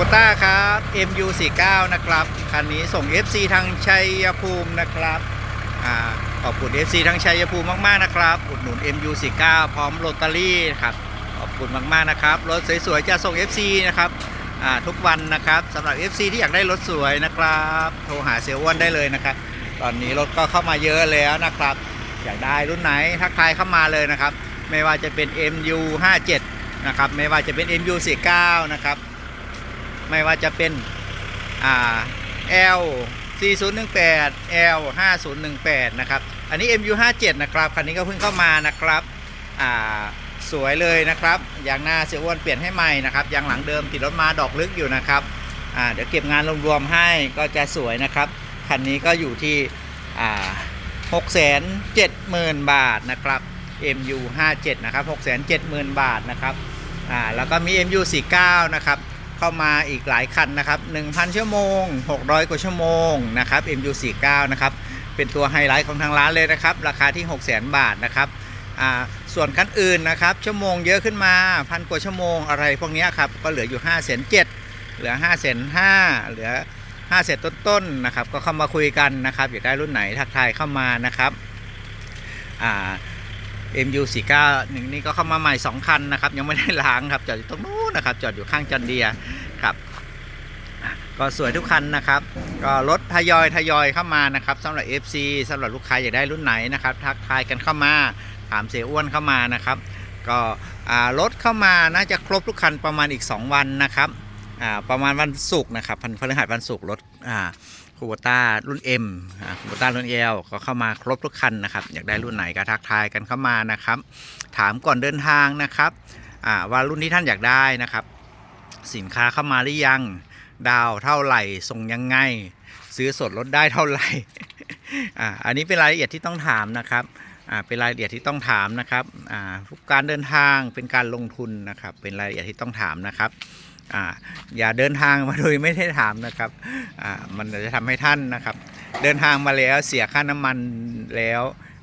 บต้าครับ MU49 นะครับ คันนี้ส่ง FC ทางชัยภูมินะครับอขอบคุณ FC ทางชัยภูมิมาก ๆ นะครับ อุดหนุน MU49 พร้อมโรตารี่ครับ ขอบคุณมาก ๆ นะครับ รถสวย ๆ จะส่ง FC นะครับทุกวันนะครับสำหรับ FC ที่อยากได้รถสวยนะครับ โทรหาเซลอ้วนได้เลยนะครับ ตอนนี้รถก็เข้ามาเยอะแล้วนะครับ อยากได้รุ่นไหนทักทายเข้ามาเลยนะครับ ไม่ว่าจะเป็น MU57 นะครับ ไม่ว่าจะเป็น MU49 นะครับ ไม่ว่าจะเป็นอ่า L 4018 L 5018นะครับ อันนี้ MU57 นะครับ คันนี้ก็เพิ่งเข้ามานะครับอ่าสวยเลยนะครับ ยางหน้าเสียอ้วนเปลี่ยนให้ใหม่นะครับ ยางหลังเดิมติดรถมาดอกลึกอยู่นะครับอ่าเดี๋ยวเก็บงานรวมๆให้ก็จะสวยนะครับ คันนี้ก็อยู่ที่อ่า670,000บาทนะครับ MU57 นะครับ670,000บาทนะครับอ่าแล้วก็มี MU49 นะครับ เข้ามาอีกหลายคันนะครับ 1,000 ชั่วโมง 600 กว่าชั่วโมงนะครับ MU49 นะครับ เป็นตัวไฮไลท์ของทางร้านเลยนะครับ ราคาที่ 600,000 บาทนะครับส่วนคันอื่นนะครับ ชั่วโมงเยอะขึ้นมาพันกว่าชั่วโมงอะไรพวกนี้ครับ ก็เหลืออยู่5 7 0 0 0เหลือ5 5 0 0 0เหลือ5เศษต้นๆนะครับ ก็เข้ามาคุยกันนะครับ อยากได้รุ่นไหนทักทายเข้ามานะครับอ่า MU49 หนึ่งนี่ก็เข้ามาใหม่ 2 คันนะครับ ยังไม่ได้ล้างครับ จอดอยู่ตรงนู้นนะครับ จอดอยู่ข้างจอนเดียครับ ก็สวยทุกคันนะครับ ก็รถทยอยทยอยเข้ามานะครับสำหรับ FC สำหรับลูกค้าอยากได้รุ่นไหนนะครับ ทักทายกันเข้ามา ถามเสียอ้วนเข้ามานะครับ ก็รถเข้ามาน่าจะครบทุกคันประมาณอีก 2 วันนะครับประมาณวันศุกร์นะครับพันพฤหัสวันศุกร์รถอ่า คูโบต้ารุ่น M คูโบต้ารุ่น L ก็เข้ามาครบทุกคันนะครับ อยากได้รุ่นไหนก็ทักทายกันเข้ามานะครับ ถามก่อนเดินทางนะครับว่ารุ่นที่ท่านอยากได้นะครับ สินค้าเข้ามาหรือยัง ดาวเท่าไหร่ ส่งยังไง ซื้อสดลดได้เท่าไหร่ อ่า อันนี้เป็นรายละเอียดที่ต้องถามนะครับ เป็นรายละเอียดที่ต้องถามนะครับอ่ากการเดินทางเป็นการลงทุนนะครับ เป็นรายละเอียดที่ต้องถามนะครับอ่าอย่าเดินทางมาโดยไม่ได้ถามนะครับอ่ามันจะทำให้ท่านนะครับ เดินทางมาแล้วเสียค่าน้ำมันแล้ว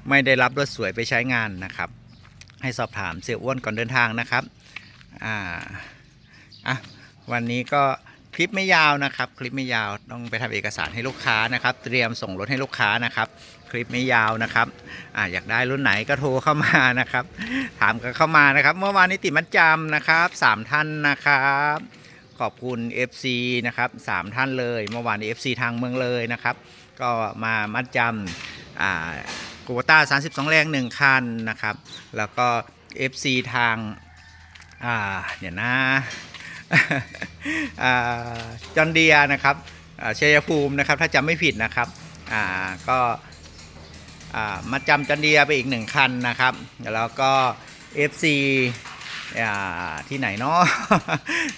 ไม่ได้รับรถสวยไปใช้งานนะครับ ให้สอบถามเสียอ้วนก่อนเดินทางนะครับอ่าอะวันนี้ก็ คลิปไม่ยาวนะครับ คลิปไม่ยาวต้องไปทำเอกสารให้ลูกค้านะครับ เตรียมส่งรถให้ลูกค้านะครับ คลิปไม่ยาวนะครับอ่าอยากได้รุ่นไหนก็โทรเข้ามานะครับ ถามกันเข้ามานะครับ เมื่อวานนี้ติดมัดจำนะครับสามท่านนะครับขอบคุณ FC นะครับสามท่านเลยเมื่อวานนี้ FC ทางเมืองเลยนะครับ ก็มามัดจำอ่ากูต้า 32 แรง1คันนะครับ แล้วก็ FC ทางอ่าเดี๋ยวนะ จอนเดียนะครับอ่าชัยภูมินะครับ ถ้าจำไม่ผิดนะครับก็มาจำจอนเดียไปอีกหนึ่งคันนะครับ แล้วก็ FC อ่าที่ไหนเนาะ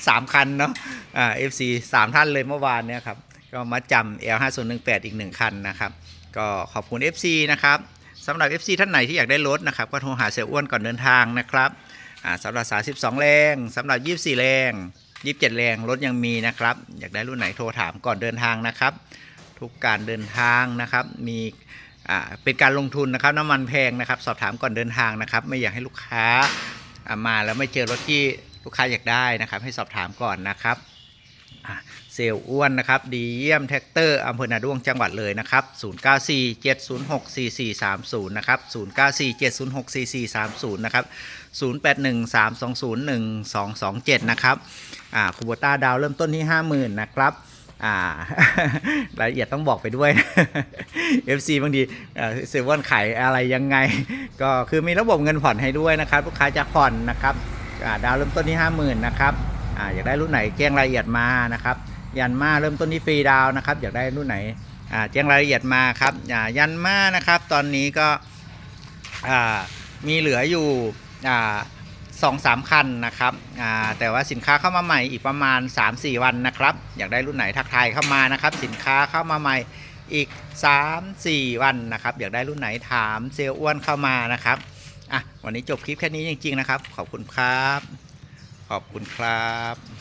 สามคันเนาะเอ่า FC สามท่านเลยเมื่อวานเนี่ยครับ ก็มาจำ L5018 อีกหนึ่งคันนะครับ ก็ขอบคุณ FC นะครับสำหรับ FC ท่านไหนที่อยากได้รถนะครับ ก็โทรหาเสียอ้วนก่อนเดินทางนะครับ อ่าสำหรับ 32 แรงสำหรับ 24 แรง 27 แรงรถยังมีนะครับ อยากได้รุ่นไหนโทรถามก่อนเดินทางนะครับ ทุกการเดินทางนะครับ มีอ่าเป็นการลงทุนนะครับน้ำมันแพงนะครับ สอบถามก่อนเดินทางนะครับ ไม่อยากให้ลูกค้ามาแล้วไม่เจอรถที่ลูกค้าอยากได้นะครับ ให้สอบถามก่อนนะครับ เซลอ้วนนะครับ ดีเยี่ยมแท็กเตอร์อำเภอนาด้วงจังหวัดเลยนะครับ 0947064430 นะครับ 0947064430 นะครับ 0813201227 นะครับ อ่าคูโบต้าดาวเริ่มต้นที่ 50,000 นะครับอ่ารายละเอียดต้องบอกไปด้วยนะ FC บางทีเอ่อเซลล์อ้วนขายอะไรยังไง ก็คือมีระบบเงินผ่อนให้ด้วยนะครับ ลูกค้าจะผ่อนนะครับอ่าดาวเริ่มต้นที่ 50,000 นะครับ อ่าอยากได้รุ่นไหนแจ้งรายละเอียดมานะครับยันมาเริ่มต้นที่ฟรีดาวนะครับอยากได้รุ่นไหนอ่าแจ้งรายละเอียดมาครับอ่ายันมานะครับ ตอนนี้ก็อ่ามีเหลืออยู่อ่าสองสามคันนะครับอ่าแต่ว่าสินค้าเข้ามาใหม่อีกประมาณ 3-4 วันนะครับ อยากได้รุ่นไหนทักทายเข้ามานะครับ สินค้าเข้ามาใหม่อีก 3-4 วันนะครับ อยากได้รุ่นไหนถามเซลล์อ้วนเข้ามานะครับอะวันนี้จบคลิปแค่นี้จริง ๆ นะครับ ขอบคุณครับ ขอบคุณครับ